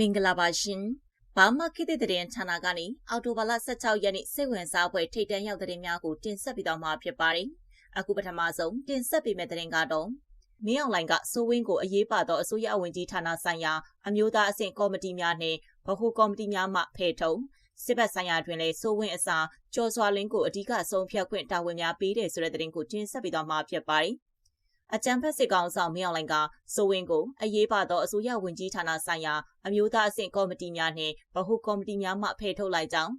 မင်္ဂလာပါရှင်။ဘာမှခေတ်သစ်သတင်းဌာနကနေအော်တိုဘာလ16ရက်နေ့စိတ်ဝင်စားဖွယ်ထိတ်တန့်ရောက်သတင်းများကိုတင်ဆက်ပေးတော့မှာဖြစ်ပါတယ်။အခုပထမဆုံးတင်ဆက်ပေးမယ့်သတင်းကတော့မင်းအောင်လိုင်ကစိုးဝင်းကိုအရေးပါသောအစိုးရအဝင်ကြီးဌာနဆိုင်ရာအမျိုးသားအဆင့်ကော်မတီများနှင့်ဗဟိုကော်မတီများမှဖယ်ထုတ်စစ်ဘက်ဆိုင်ရာတွင်လည်းစိုးဝင်းအစားကျော်စွာလင်းကိုအဓိကဆုံးဖြတ်ခွင့်တာဝန်များပေးတယ်ဆိုတဲ့သတင်းကိုတင်ဆက်ပေးတော့မှာဖြစ်ပါတယ်။ အကြံဖက်စစ်ကောင်ဆောင်မင်းအောင်လှိုင်ကစိုးဝင်းကိုအရေးပါသောအစိုးရဝန်ကြီးဌာနဆိုင်ရာအမျိုးသားအဆင့်ကော်မတီများနှင့်ဗဟိုကော်မတီများမှဖယ်ထုတ်လိုက်ကြောင်း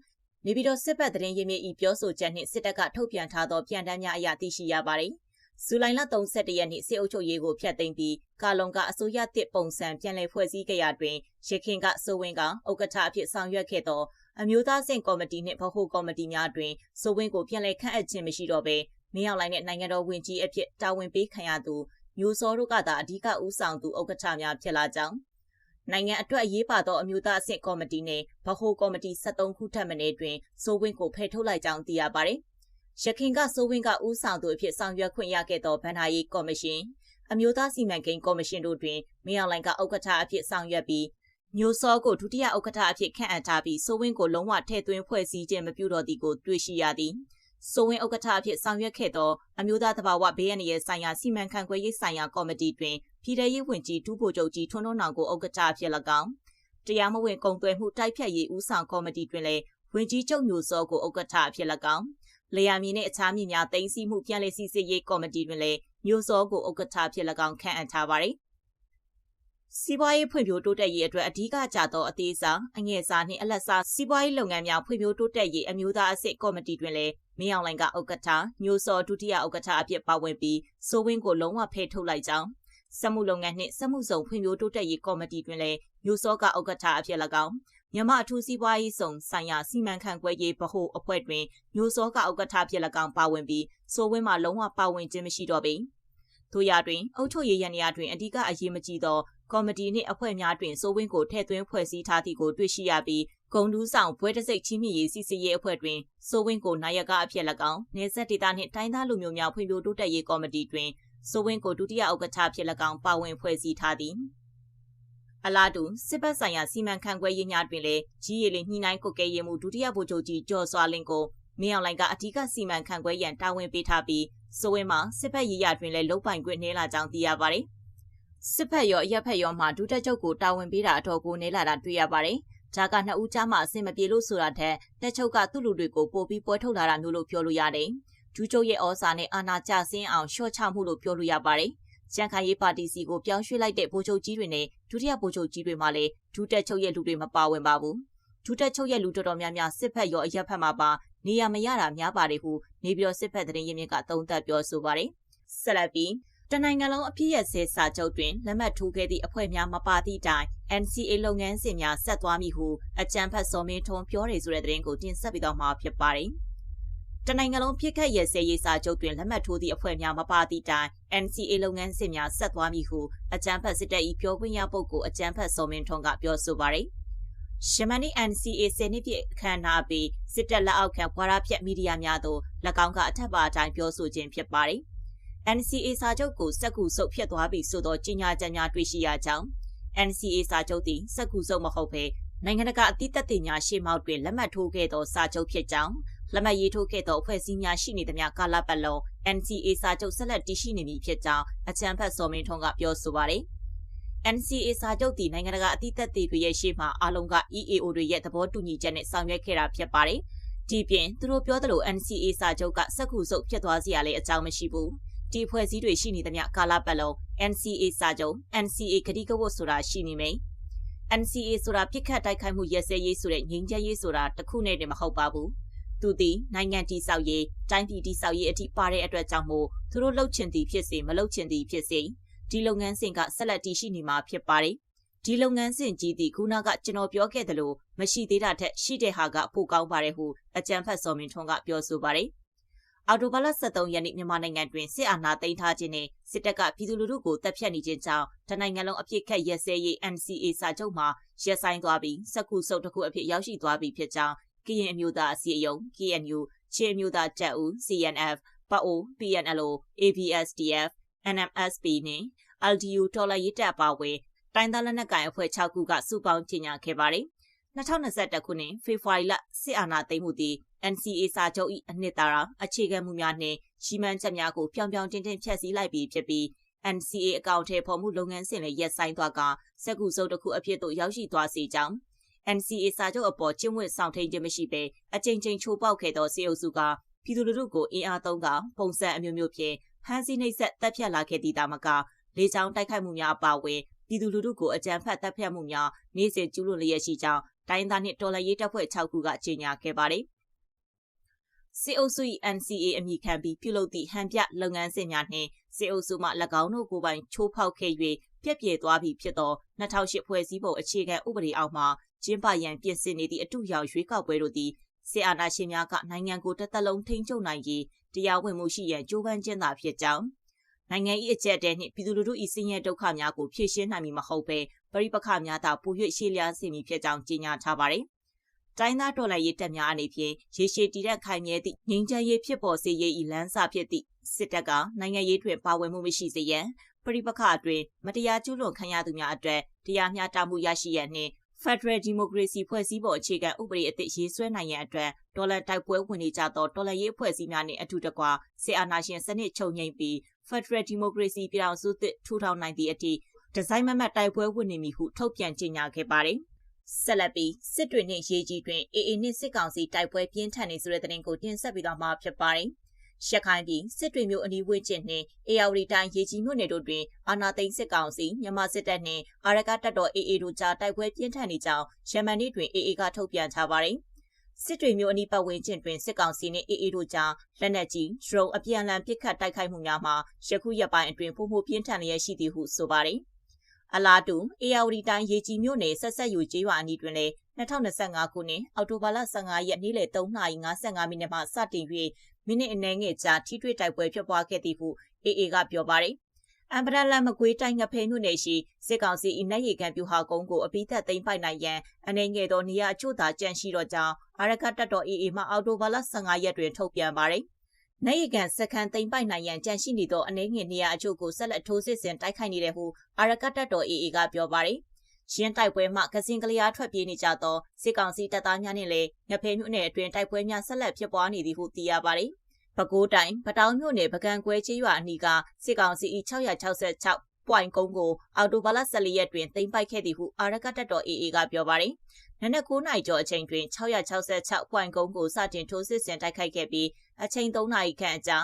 နေပြည်တော်စစ်ဘက်သတင်းရင်းမြစ်ဤပြောဆိုချက်နှင့်စစ်တပ်ကထုတ်ပြန်ထားသောပြန်တမ်းများအရသိရှိရပါသည်။ဇူလိုင်လ31ရက်နေ့စစ်အုပ်ချုပ်ရေးကိုဖျက်သိမ်းပြီးကာလုံကအစိုးရတစ်ပုံစံပြန်လည်ဖွဲ့စည်းခဲ့ရတွင်ရခင်ကစိုးဝင်းကဥက္ကဋ္ဌအဖြစ်ဆောင်ရွက်ခဲ့သောအမျိုးသားစင်ကော်မတီနှင့်ဗဟိုကော်မတီများတွင်စိုးဝင်းကိုပြန်လည်ခန့်အပ်ခြင်းမရှိတော့ဘဲ မင်းအောင်လှိုင်နဲ့နိုင်ငံတော်ဝန်ကြီးအဖြစ်တာဝန်ပေးခံရသူမျိုးစောတို့ကသာအဓိကဦးဆောင်သူဥက္ကဋ္ဌများဖြစ်လာကြောင်းနိုင်ငံအတွက်အရေးပါသောအမျိုးသားအဆင့်ကော်မတီနဲ့ဗဟိုကော်မတီ73ခုထပ်မံတွင်စိုးဝင်းကိုဖယ်ထုတ်လိုက်ကြောင်းသိရပါတယ်။ရခင်ကစိုးဝင်းကဦးဆောင်သူအဖြစ်ဆောင်ရွက်ခွင့်ရခဲ့သောဗန်နာရေးကော်မရှင်အမျိုးသားစီမံကိန်းကော်မရှင်တို့တွင်မင်းအောင်လှိုင်ကဥက္ကဋ္ဌအဖြစ်ဆောင်ရွက်ပြီးမျိုးစောကိုဒုတိယဥက္ကဋ္ဌအဖြစ်ခန့်အပ်ထားပြီးစိုးဝင်းကိုလုံးဝထည့်သွင်းဖွဲ့စည်းခြင်းမပြုတော့သည်ကိုတွေ့ရှိရသည်။ စိုးဝင်းဥက္ကဋ္ဌအဖြစ်ဆောင်ရွက်ခဲ့သောအမျိုးသားသဘာဝဘေးအန္တရာယ်ဆိုင်ရာစီမံခန့်ခွဲရေးဆိုင်ရာကော်မတီတွင်ပြည်ထရေးဝန်ကြီးဒူးဗိုလ်ချုပ်ကြီးထွန်းထွန်းနောင်ကိုဥက္ကဋ္ဌအဖြစ်၎င်းတရားမဝင်ကုန်သွယ်မှုတိုက်ဖြတ်ရေးဦးဆောင်ကော်မတီတွင်လည်းဝန်ကြီးချုပ်ညိုစောကိုဥက္ကဋ္ဌအဖြစ်၎င်းလေယာမြေနှင့်အခြားမြေများတင်စီမှုပြန်လည်စီစစ်ရေးကော်မတီတွင်လည်းညိုစောကိုဥက္ကဋ္ဌအဖြစ်၎င်းခန့်အပ်ထားပါသည် စီးပွားရေးဖွံ့ဖြိုးတိုးတက်ရေးအတွက်အဓိကကျသောအသေးစားအငယ်စားနှင့်အလတ်စားစီးပွားရေးလုပ်ငန်းများဖွံ့ဖြိုးတိုးတက်ရေးအမျိုးသားအဆင့်ကော်မတီတွင်လည်းမင်းအောင်လှိုင်ကဥက္ကဋ္ဌညိုစောဒုတိယဥက္ကဋ္ဌအဖြစ်ပါဝင်ပြီးစိုးဝင်းကိုလုံးဝဖယ်ထုတ်လိုက်ကြောင်းစက်မှုလုပ်ငန်းနှင့်စက်မှုစုံဖွံ့ဖြိုးတိုးတက်ရေးကော်မတီတွင်လည်းညိုစောကဥက္ကဋ္ဌအဖြစ်၎င်းမြန်မာအထူးစီးပွားရေးဆောင်ဆိုင်ရာစီမံခန့်ခွဲရေးဗဟိုအဖွဲ့တွင်ညိုစောကဥက္ကဋ္ဌဖြစ်၎င်းပါဝင်ပြီးစိုးဝင်းမှလုံးဝပါဝင်ခြင်းမရှိတော့ပေ။ထို့ရာတွင်အုပ်ချုပ်ရေးရန်ရာတွင်အဓိကအရေးမကြီးသော ကော်မတီနှင့်အဖွဲ့များတွင်စိုးဝင်းကိုထည့်သွင်းဖွဲ့စည်းထားသည့်ကိုတွေ့ရှိရပြီးဂုံတူးဆောင်ဘွဲတစိတ်ချင်းမြင့်ရေးစီစီရေးအဖွဲ့တွင်စိုးဝင်းကိုနိုင်ရကအဖြစ်၎င်းနေဆက်ဒေတာနှင့်တိုင်းသားလူမျိုးများဖွံ့ဖြိုးတိုးတက်ရေးကော်မတီတွင်စိုးဝင်းကိုဒုတိယဥက္ကဋ္ဌဖြစ်၎င်းပါဝင်ဖွဲ့စည်းထားသည်အလားတူစစ်ဘက်ဆိုင်ရာစီမံခန့်ခွဲရေးများတွင်လည်းကြီးရည်လေးညှိနှိုင်းကုတ်ကဲရေးမှုဒုတိယဗိုလ်ချုပ်ကြီးကျော်စွာလင်းကိုမင်းအောင်လှိုင်ကအ धिक စီမံခန့်ခွဲရန်တာဝန်ပေးထားပြီးစိုးဝင်းမှာစစ်ဘက်ရေးရတွင်လည်းလုံပိုင်ခွင့်နှဲလာကြောင်းသိရပါတယ် စစ်ဖက်ရောအရက်ဖက်ရောမှဒုတက်ချုပ်ကိုတာဝန်ပေးတာအတော်ကိုနေလာတာတွေ့ရပါတယ်။ဂျာကနှစ်ဦးကြားမှာအဆင်မပြေလို့ဆိုတာထက်တက်ချုပ်ကသူ့လူတွေကိုပို့ပြီးပွဲထုတ်လာတာမျိုးလို့ပြောလို့ရတယ်။ဒူးချုပ်ရဲ့ဩဇာနဲ့အာဏာကျဆင်းအောင်ရှော့ချမှုလို့ပြောလို့ရပါတယ်။ကျန်ခိုင်ရေးပါတီစီကိုပြောင်းရွှေ့လိုက်တဲ့ဗိုလ်ချုပ်ကြီးတွေနဲ့ဒုတိယဗိုလ်ချုပ်ကြီးတွေမှလည်းဒူးတက်ချုပ်ရဲ့လူတွေမပါဝင်ပါဘူး။ဒူးတက်ချုပ်ရဲ့လူတော်တော်များများစစ်ဖက်ရောအရက်ဖက်မှာပါနေရမရတာများပါတယ်ဟုနေပြည်တော်စစ်ဖက်သတင်းရင်းမြစ်ကသုံးသပ်ပြောဆိုပါတယ်။ဆက်လက်ပြီး တနိုင်ငံလုံးအပြည့်ရစဲစာချုပ်တွင်လက်မှတ်ထိုးခဲ့သည့်အဖွဲ့များမပါသည့်တိုင် NCA လုပ်ငန်းစဉ်များဆက်သွားမည်ဟုအကြံဖတ်စောမင်းထွန်းပြောတယ်ဆိုတဲ့သတင်းကိုတင်ဆက်ပေးတော့မှာဖြစ်ပါတယ်။တနိုင်ငံလုံးပြစ်ခတ်ရစဲရေးစာချုပ်တွင်လက်မှတ်ထိုးသည့်အဖွဲ့များမပါသည့်တိုင် NCA လုပ်ငန်းစဉ်များဆက်သွားမည်ဟုအကြံဖတ်စစ်တပ်၏ပြောခွင့်ရပုဂ္ဂိုလ်အကြံဖတ်စောမင်းထွန်းကပြောဆိုပါတယ်။ရှမနီ NCA ဆယ်နှစ်ပြည့်အခမ်းအနားပြီးစစ်တပ်လက်အောက်ခံဘွာရဖြတ်မီဒီယာများသို့၎င်းကအထက်ပါအတိုင်းပြောဆိုခြင်းဖြစ်ပါတယ်။ NCA စာချုပ်ကိုစက်ကူစုပ်ဖျက်သွားပြီဆိုသောကြေညာချက်များတွေ့ရှိရကြောင်း NCA စာချုပ်သည်စက်ကူစုပ်မဟုတ်ဘဲနိုင်ငံတကာအသီးသက်သေများရှေ့မှောက်တွင်လက်မှတ်ထိုးခဲ့သောစာချုပ်ဖြစ်ကြောင်းလက်မှတ်ရေးထိုးခဲ့သောအဖွဲ့အစည်းများရှိနေသမျှကာလပတ်လုံး NCA စာချုပ်ဆက်လက်တည်ရှိနေမည်ဖြစ်ကြောင်းအကြံဖတ်စော်မင်းထွန်းကပြောဆိုပါတယ်။ NCA စာချုပ်တည်နိုင်ငံတကာအသီးသက်သေတွေရဲ့ရှေ့မှာအားလုံးက EAO တွေရဲ့သဘောတူညီချက်နဲ့ဆောင်ရွက်ခဲ့တာဖြစ်ပါတယ်။ဒီပြင်သူတို့ပြောသလို NCA စာချုပ်ကစက်ကူစုပ်ဖြစ်သွားစရာလည်းအကြောင်းမရှိဘူး။ ဒီဖွဲ့စည်းတွေရှိနေသမျှကာလပတ်လုံး NCA စာချုပ် NCA ကတိကဝတ်ဆိုတာရှိနေမယ် NCA ဆိုတာပြစ်ခတ်တိုက်ခိုက်မှုရဲစဲရေးဆိုတဲ့ငြိမ်းချမ်းရေးဆိုတာတခုနဲ့တည်းမဟုတ်ပါဘူးသူသည်နိုင်ငံတည်ဆောက်ရေးတိုင်းပြည်တည်ဆောက်ရေးအထိပါတဲ့အတွက်ကြောင့်မို့သူတို့လှုပ်ချင်သည်ဖြစ်စေမလှုပ်ချင်သည်ဖြစ်စေဒီလုပ်ငန်းစဉ်ကဆက်လက်တည်ရှိနေမှာဖြစ်ပါတယ်ဒီလုပ်ငန်းစဉ်ကြီးသည်ခုနကကျွန်တော်ပြောခဲ့သလိုမရှိသေးတာထက်ရှိတဲ့ဟာကပိုကောင်းပါတယ်ဟုအကြံဖတ်စော်မင်းထွန်းကပြောဆိုပါတယ် အော်တိုဘာလ23ရက်နေ့မြန်မာနိုင်ငံတွင်စစ်အာဏာသိမ်းထားခြင်းနဲ့စစ်တပ်ကပြည်သူလူထုကိုတပ်ဖြတ်နေခြင်းကြောင့်တနိုင်ငံလုံးအပြစ်ခတ်ရက်စဲရေး NCA စာချုပ်မှာရက်ဆိုင်သွားပြီးစက္ကူစုပ်တစ်ခုအဖြစ်ရောက်ရှိသွားပြီဖြစ်ကြောင်းကရင်အမျိုးသားအစည်းအရုံး KNU ချင်းအမျိုးသားတပ်ဦး CNF ပအို PNLO ABSDF NMSP နှင့် LDU တော်လှန်ရေးတပ်ပါဝင်တိုင်းသားလက်နက်ကိုင်အဖွဲ့6ခုကစုပေါင်းကြေညာခဲ့ပါတယ်။2021ခုနှစ်ဖေဖော်ဝါရီလစစ်အာဏာသိမ်းမှုတည် NCA စာချုပ်၏အနှစ်သာရအခြေခံမှုများနှင့်ရှီမန်းချက်များကိုပြောင်ပြောင်တင်းတင်းဖျက်ဆီးလိုက်ပြီးဖြစ်ပြီး NCA အကောင့်ထဲပေါ်မှုလုပ်ငန်းစဉ်လည်းရပ်ဆိုင်းသွားကစက်ကူစုပ်တစ်ခုအဖြစ်သို့ရောက်ရှိသွားစေကြောင်း NCA စာချုပ်အပေါ်ကျင့်ဝတ်ဆောင်ထိန်ခြင်းမရှိဘဲအကြိမ်ကြိမ်ချိုးပေါက်ခဲ့သောစေအုပ်စုကပြည်သူလူထုကိုအင်အားသုံးကပုံစံအမျိုးမျိုးဖြင့်ဖမ်းဆီးနှိပ်စက်တပ်ဖြတ်လာခဲ့သည့်တာမကလေကြောင်းတိုက်ခိုက်မှုများအပါအဝင်ပြည်သူလူထုကိုအကြမ်းဖက်တပ်ဖြတ်မှုများနေ့စဉ်ကျူးလွန်လျက်ရှိကြောင်းတိုင်းသားနှင့်တော်လှန်ရေးတပ်ဖွဲ့6ခုကကြေညာခဲ့ပါတယ်။ စစ်အုပ်စု၏ NCA အမည်ခံပြီးပြုလုပ်သည့်ဟန်ပြလုပ်ငန်းစဉ်များနှင့်စစ်အုပ်စုမှ၎င်းတို့ကိုယ်ပိုင်ချိုးဖောက်ခဲ့၍ပြက်ပြဲသွားပြီဖြစ်သော2008ဖွဲ့စည်းပုံအခြေခံဥပဒေအောက်မှာကျင်းပရန်ပြင်ဆင်နေသည့်အတူရောက်ရွေးကောက်ပွဲတို့သည်စစ်အာဏာရှင်များကနိုင်ငံကိုတစ်သက်လုံးထိန်းချုပ်နိုင်ရေးတရားဝင်မှုရှိရန်ကြိုးပမ်းခြင်းသာဖြစ်ကြောင်းနိုင်ငံ၏အကြက်တဲနှင့်ပြည်သူလူထု၏စည်ရဲဒုက္ခများကိုဖြေရှင်းနိုင်မည်မဟုတ်ဘဲပရိပခများသာပို၍ရှေ့လျားစေမည်ဖြစ်ကြောင်းကြေညာထားပါတယ်။ တိုင်းသားတော်လှန်ရေးတပ်များအနေဖြင့်ရေရှည်တည်တဲ့ခိုင်မြဲသည့်ငြိမ်းချမ်းရေးဖြစ်ပေါ်စေရေး၏လမ်းစာဖြစ်သည့်စစ်တပ်ကနိုင်ငံရေးတွင်ပါဝင်မှုမရှိစေရန်ပရိပခအတွင်မတရားကျူးလွန်ခံရသူများအတွက်တရားမျှတမှုရရှိရန်နှင့် Federal Democracy ဖွဲ့စည်းပုံအခြေခံဥပဒေအသစ်ရေးဆွဲနိုင်ရန်အတွက်ဒေါ်လာတိုက်ပွဲဝင်နေကြသောတော်လှန်ရေးအဖွဲ့အစည်းများနှင့်အထူးတကွစစ်အာဏာရှင်စနစ်ချုပ်ငြိမ်းပြီး Federal Democracy ပြည်ထောင်စုသစ်ထူထောင်နိုင်သည့်အထိဒီဇိုင်းမမတ်တိုက်ပွဲဝင်နေမည်ဟုထုတ်ပြန်ကြေညာခဲ့ပါတယ်။ ဆက်လက်ပြီးစစ်တွေနှင့်ရေးကြီးတွင် AA နှင့်စစ်ကောင်စီတိုက်ပွဲပြင်းထန်နေဆိုတဲ့သတင်းကိုတင်ဆက်ပြီးတော့မှာဖြစ်ပါတယ်။ရခိုင်ပြည်စစ်တွေမျိုးအနီးဝန်းကျင်နှင့်အေယာဝတီတိုင်းရေကြီးမြို့နယ်တို့တွင်အာနာသိန်းစစ်ကောင်စီမြန်မာစစ်တပ်နှင့်အာရကတပ်တော် AA တို့ကြားတိုက်ပွဲပြင်းထန်နေကြောင်းရမန်နေ့တွင် AA ကထုတ်ပြန်ထားပါတယ်။စစ်တွေမျိုးအနီးပတ်ဝန်းကျင်တွင်စစ်ကောင်စီနှင့် AA တို့ကြားလက်နက်ကြီးဒရုန်းအပြန်အလှန်ပစ်ခတ်တိုက်ခိုက်မှုများမှာယခုရက်ပိုင်းအတွင်းပုံမှုပြင်းထန်လျက်ရှိသည်ဟုဆိုပါတယ်။ အလားတူအေယာဝတီတိုင်းရေကြီးမြို့နယ်ဆက်ဆက်ယူကျေးရွာအနီးတွင်လည်း2025ခုနှစ်အောက်တိုဘာလ15ရက်နေ့လယ်3:55မိနစ်မှစတင်၍မိနစ်အနည်းငယ်ကြာထိတွေ့တိုက်ပွဲဖြစ်ပွားခဲ့သည်ဟု AA ကပြောပါတယ်။အမ်ပရလန်မကွေးတိုင်းငဖဲမြို့နယ်ရှိစစ်ကောင်စီ၏နက်ရီကန်ပြူဟာကုန်းကိုအပိသက်သိမ်းပိုက်နိုင်ရန်အနေငယ်သောနေရာအချို့သာကြန့်ရှိတော့ကြောင်းအာရကတပ်တော် AA မှအော်တိုဘာလ15ရက်တွင်ထုတ်ပြန်ပါတယ်။ နိုင်ရကန်စကန်သိမ်းပိုက်နိုင်ရန်ကြန့်ရှိနေသောအနေငယ်နေရာအချို့ကိုဆက်လက်ထိုးစစ်ဆင်တိုက်ခိုက်နေတယ်ဟုအာရကတပ်တော် AA ကပြောပါတယ်။ရင်းတိုက်ပွဲမှကစင်ကလျားထွက်ပြေးနေကြသောစစ်ကောင်စီတပ်သားများနှင့်လည်းငဖဲမြို့နယ်အတွင်းတိုက်ပွဲများဆက်လက်ဖြစ်ပွားနေသည်ဟုသိရပါတယ်။ပဲခူးတိုင်းပတောင်းမြို့နယ်ပကံကွဲချေးရွာအနီးကစစ်ကောင်စီ666 ပွိုင်ကုန်းကိုအော်တိုဘာလ14ရက်တွင်သိမ်းပိုက်ခဲ့သည်ဟုအာရကတပ်တော် AA ကပြောပါတယ်။နနက်9နာရီကျော်အချိန်တွင်666ပွိုင်ကုန်းကိုစတင်ထိုးစစ်ဆင်တိုက်ခိုက်ခဲ့ပြီးအချိန်3နာရီခန့်အကြာ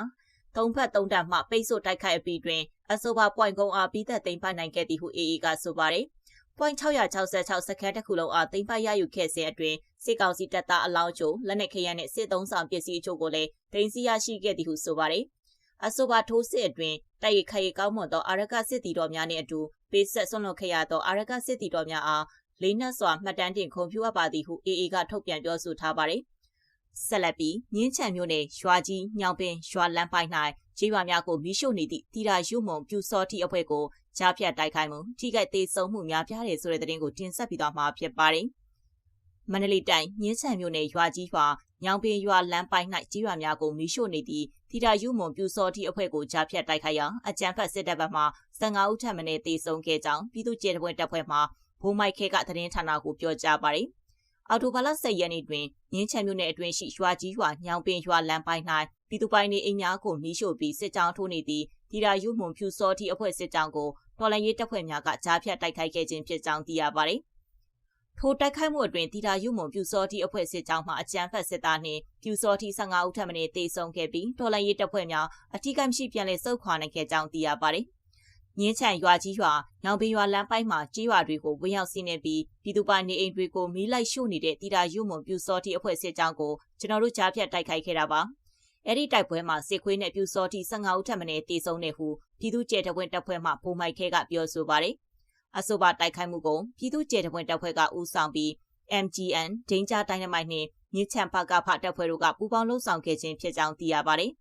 သုံးဖက်သုံးတပ်မှပိတ်ဆို့တိုက်ခိုက်အပြီးတွင်အဆိုပါပွိုင်ကုန်းအားပြီးသက်သိမ်းပိုက်နိုင်ခဲ့သည်ဟု AA ကဆိုပါတယ်။ point 666စခန်းတစ်ခုလုံးအားသိမ်းပိုက်ရယူခဲ့စဉ်အတွင်းစစ်ကောင်စီတပ်သားအလောင်းချို့လက်နက်ခဲယမ်းနဲ့စစ်သုံးဆောင်ပစ္စည်းအချို့ကိုလည်းတင်စီရရှိခဲ့သည်ဟုဆိုပါတယ်။ အဆိုပါထိုးစစ်အတွင်းတိုက်ရိုက်ခရီးကောင်းမွန်သောအာရကစစ်တီတော်များနှင့်အတူပေးဆက်ဆွန့်လွတ်ခဲ့ရသောအာရကစစ်တီတော်များအားလေးနက်စွာမှတ်တမ်းတင်ခုံပြအပ်ပါသည်ဟု AA ကထုတ်ပြန်ပြောဆိုထားပါတယ်။ဆက်လက်ပြီးမြင်းချံမြို့နယ်ရွာကြီးညောင်ပင်ရွာလမ်းပိုင်း၌ကြေးရွာများကိုမိရှို့နေသည့်တီရာရုမုံပြူစောတိအဖွဲ့ကိုကြားဖြတ်တိုက်ခိုက်မှုထိခိုက်သေးဆုံးမှုများပြားတယ်ဆိုတဲ့သတင်းကိုတင်ဆက်ပြီးတော့မှာဖြစ်ပါတယ်။ မန္တလေးတိုင်းမြင်းချံမြို့နယ်ရွာကြီးရွာညောင်ပင်ရွာလမ်းပိုင်း၌ကြီးရွာများကိုမီးရှို့နေသည့်တီတာယူမွန်ပြူစောတိအဖွဲ့ကိုကြားဖြတ်တိုက်ခိုက်ရာအကြမ်းဖက်စစ်တပ်ဘက်မှ15ဦးထပ်မံတေဆုံးခဲ့ကြောင်းပြည်သူ့ကျေတပွဲတပ်ဖွဲ့မှဘိုးမိုက်ခဲကသတင်းဌာနကိုပြောကြားပါတယ်။အော်တိုဘာလ10ရက်နေ့တွင်မြင်းချံမြို့နယ်အတွင်းရှိရွာကြီးရွာညောင်ပင်ရွာလမ်းပိုင်း၌ပြည်သူပိုင်နေအိမ်များကိုမီးရှို့ပြီးစစ်ကြောင်းထိုးနေသည့်တီရာယူမွန်ဖြူစောတိအဖွဲ့စစ်ကြောင်းကိုတော်လှန်ရေးတပ်ဖွဲ့များကကြားဖြတ်တိုက်ခိုက်ခဲ့ခြင်းဖြစ်ကြောင်းသိရပါတယ်။ ထိုတိုက်ခိုက်မှုအတွင်းတီတာယူမွန်ပြူစောတိအဖွဲ့စစ်ကြောင်းမှအကြမ်းဖက်စစ်သားနှင့်ပြူစောတိ15ဦးထပ်မံတေဆုံးခဲ့ပြီးတော်လှန်ရေးတပ်ဖွဲ့များအထူးကမရှိပြန်လည်ဆုတ်ခွာနိုင်ခဲ့ကြောင်းသိရပါတယ်။မြင်းချံရွာကြီးရွာညောင်ပင်ရွာလမ်းပိုင်းမှာကြီးရွာတွေကိုဝင်ရောက်စီးနှင်ပြီးပြည်သူပိုင်နေအိမ်တွေကိုမီးလိုက်ရှို့နေတဲ့တီတာယူမွန်ပြူစောတိအဖွဲ့စစ်ကြောင်းကိုကျွန်တော်တို့ကြားဖြတ်တိုက်ခိုက်ခဲ့တာပါ။အဲ့ဒီတိုက်ပွဲမှာစစ်ခွေးနဲ့ပြူစောတိ15ဦးထပ်မံတေဆုံးတဲ့ဟုပြည်သူ့ကျဲတပွင့်တပ်ဖွဲ့မှဘိုးမိုက်ခဲကပြောဆိုပါတယ်။ အဆိုပါတိုက်ခိုက်မှုကိုပြည်သူ့ကျဲတပွင့်တပ်ဖွဲ့ကဦးဆောင်ပြီး MGN ဒိန်းဂျာတိုင်းနမိုက်နှင့်မြစ်ချံဖကဖတပ်ဖွဲ့တို့ကပူးပေါင်းလှုပ်ဆောင်ခဲ့ခြင်းဖြစ်ကြောင်းသိရပါတယ်